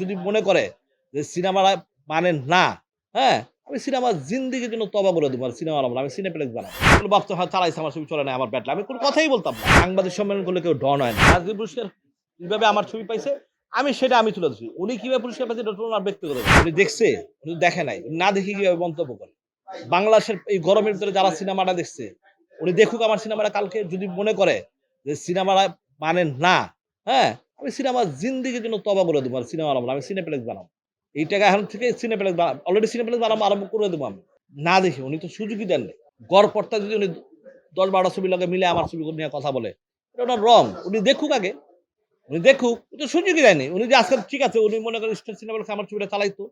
যদি মনে করে যে সিনেমা মানে না হ্যাঁ? আমি সিনেমা জিন্দিগির জন্য তবা করে দেবো সিনেমা বানাবো আমি সিনেপ্লেক্স বানাবো কোনো হয়, চালাইছে আমার ছবি, চলে না আমার ব্যাটলা। আমি কোনো কথাই বলতাম না। সাংবাদিক সম্মেলন করলে কেউ ডন হয় না। রাজদীপ পুরস্কার কীভাবে আমার ছবি পাইছে, আমি সেটা আমি তুলে দিচ্ছি উনি কীভাবে পুরস্কার পাইছে, এটা ওনার ব্যক্তিগত। উনি দেখছে, উনি দেখে নাই। না দেখে কীভাবে মন্তব্য করে? বাংলাদেশের এই গরমের ভিতরে যারা সিনেমাটা দেখছে, উনি দেখুক আমার সিনেমাটা কালকে। যদি মনে করে যে সিনেমাটা মানে না হ্যাঁ? আমি সিনেমা জিন্দিগির জন্য তবা করে দেবো সিনেমা বানাবো আমি সিনেপ্লেক্স বানাবো। এই টাকা এখন থেকে সিনেপ্লেক্স অলরেডি সিনেপ্লেক্স বানাবো আরম্ভ করে দেবো আমি। না দেখি, উনি তো সুযোগই দেন নাই। গড় পড়তা যদি উনি দশ বারোটা ছবি লগে মিলে আমার ছবি নিয়ে কথা বলে, এটা ওনার রং, উনি দেখুক আগে। উনি দেখুক তো সুযোগই দেয়নি উনি যে আজকাল ঠিক আছে, উনি মনে করেন স্টেট সিনেপ্লেক্স আমার ছবিটা চালাইতো।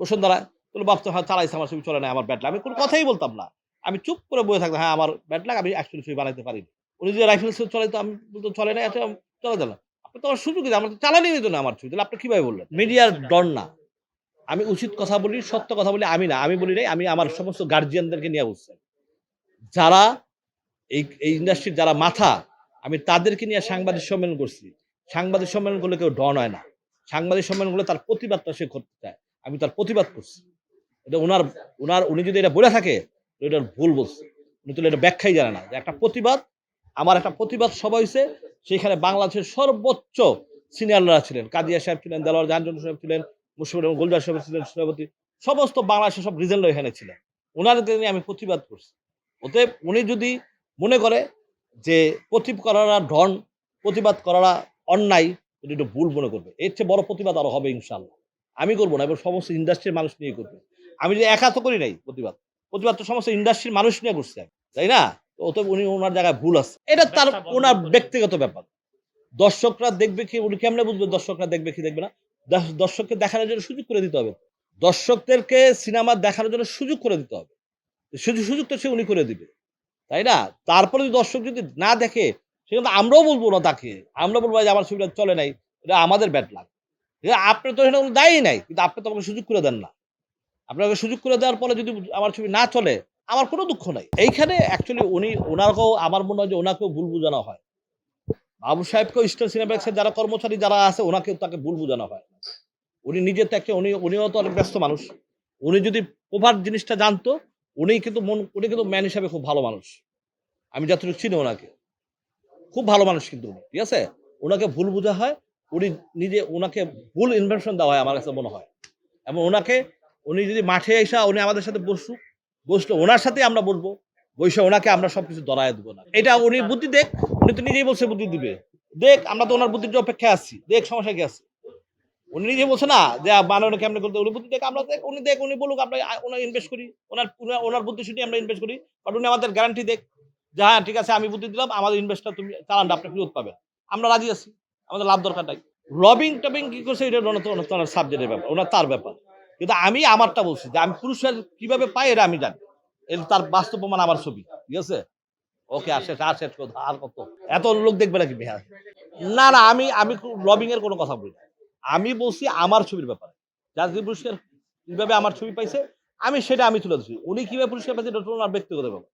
বসুন্ধরা তাহলে ভাবতে হয় চালাইছে আমার ছবি, চলে না আমার ব্যাটলা আমি কোনো কথাই বলতাম না। আমি চুপ করে বসে থাকতাম হ্যাঁ আমার ব্যাটলাগ আমি অ্যাকচুয়ালি ছবি বানাইতে পারিনি। উনি যে রাইফেল চলাইতো আমি বলতো চলে না এটা চলে আপনি তো আমার সুযোগই আমার তো চালানি নিত না আমার ছবি তাহলে আপনি কীভাবে বললেন? মিডিয়ার ডন না। আমি উচিত কথা বলি সত্য কথা বলি আমি না আমি বলি নাই আমি আমার সমস্ত গার্জিয়ানদেরকে নিয়ে বলছি। যারা এই এই ইন্ডাস্ট্রির যারা মাথা আমি তাদেরকে নিয়ে সাংবাদিক সম্মেলন করছি। সাংবাদিক সম্মেলন করলে কেউ ডন হয় না। সাংবাদিক সম্মেলন করলে তার প্রতিবাদটা সে করতে চায়। আমি তার প্রতিবাদ করছি। এটা ওনার ওনার উনি যদি এটা বলে থাকে তো এটার ভুল বলছে। উনি তো এটা ব্যাখ্যাই জানে না। যে একটা প্রতিবাদ আমার একটা প্রতিবাদ সভা হয়েছে সেখানে বাংলাদেশের সর্বোচ্চ সিনিয়ররা ছিলেন। কাদিয়া সাহেব ছিলেন, দেলোয়ার জাহানচন্দ্র সাহেব ছিলেন মুশফির গোলজার সাহেব ছিলেন সভাপতি সমস্ত বাংলাদেশের সব রিজেন্ট এখানে ছিলেন। ওনাদেরকে নিয়ে আমি প্রতিবাদ করছি। অতএব উনি যদি মনে করে যে প্রতিবাদ করারা ঢন, প্রতিবাদ করারা অন্যায়, উনি একটু ভুল মনে করবে। এর চেয়ে বড় প্রতিবাদ আরও হবে ইনশাল্লাহ আমি করব না, এবার সমস্ত ইন্ডাস্ট্রির মানুষ নিয়ে করবে। আমি যদি একা তো করি নাই প্রতিবাদ প্রতিবাদ তো সমস্ত ইন্ডাস্ট্রির মানুষ নিয়ে করছে তাই না? তো উনি ওনার জায়গায় ভুল আছে। এটা তার ওনার ব্যক্তিগত ব্যাপার। দর্শকরা দেখবে কি উনি কেমনে বুঝবে? দর্শকরা দেখবে কি দেখবে না? দর্শককে দেখানোর জন্য সুযোগ করে দিতে হবে। দর্শকদেরকে সিনেমা দেখানোর জন্য সুযোগ করে দিতে হবে। সুযোগ সুযোগ তো সে উনি করে দিবে। তাই না? তারপরে যদি দর্শক যদি না দেখে সেখানে আমরাও বলব না তাকে। আমরা বলব যে আমার ছবিটা চলে নাই। এটা আমাদের ব্যাট লাগ আপনি তো এখানে কোনো দায়ী নাই। কিন্তু আপনি তো আমাকে সুযোগ করে দেন না। আপনাকে সুযোগ করে দেওয়ার পরে যদি আমার ছবি না চলে আমার কোনো দুঃখ নাই। এইখানে অ্যাকচুয়ালি উনি ওনাকেও আমার মনে হয় যে ওনাকেও ভুল বোঝানো হয়। বাবু সাহেবকেও স্টার সিনেপ্লেক্সের যারা কর্মচারী যারা আছে ওনাকেও তাকে ভুল বোঝানো হয়। উনি নিজে তো একটা, উনি, উনিও তো অনেক ব্যস্ত মানুষ। উনি যদি প্রভার জিনিসটা জানতো, উনি কিন্তু মন, উনি কিন্তু ম্যান হিসাবে খুব ভালো মানুষ। আমি যতটুকু চিনি ওনাকে খুব ভালো মানুষ কিন্তু ঠিক আছে? ওনাকে ভুল বোঝা হয়, উনি নিজে ওনাকে ভুল ইনভেনশন দেওয়া হয় আমার কাছে মনে হয়। এবং ওনাকে উনি যদি মাঠে এসে উনি আমাদের সাথে বসুক বসলে, ওনার সাথে আমরা বসবো। বসে ওনাকে আমরা সবকিছু দরায় দেবো না। এটা উনি বুদ্ধি দেখ, উনি তো নিজেই বলছে বুদ্ধি দিবে। দেখ, আমরা তো ওনার বুদ্ধির অপেক্ষায় আছি। দেখ, সমস্যা কি আছে? উনি নিজে বলছে না যে বানানো কেমন করতে উনি বুদ্ধি দেখ, আমরা দেখ, উনি দেখ, উনি বলুক, আমরা ওনার ইনভেস্ট করি। ওনার ওনার- বুদ্ধি শুনে আমরা ইনভেস্ট করি। বাট উনি আমাদের গ্যারান্টি দেখ যে হ্যাঁ ঠিক আছে, আমি বুদ্ধি দিলাম, আমাদের ইনভেস্টটা তুমি চালানটা আপনি ফেরত পাবেন আমরা রাজি আছি। আমাদের লাভ দরকার নাই। লবিং টবিং কি করছে, এটা ওনার সাবজেক্টের ব্যাপার, ওনার তার ব্যাপার। কিন্তু আমি আমারটা বলছি যে আমি পুরুষের কীভাবে পাই এটা আমি জানি। এটা তার বাস্তব প্রমাণ আমার ছবি, ঠিক আছে? ওকে, আর শেষ আর শেষ কথা, আর কত? এত লোক দেখবে নাকি বিহার না না, আমি আমি লবিং এর কোনো কথা বলি আমি বলছি আমার ছবির ব্যাপারে। জাতীয় পুরস্কার কীভাবে আমার ছবি পাইছে, আমি সেটা আমি তুলে দিচ্ছি উনি কীভাবে পুরস্কার পাইছে ব্যক্তিগত ব্যাপার।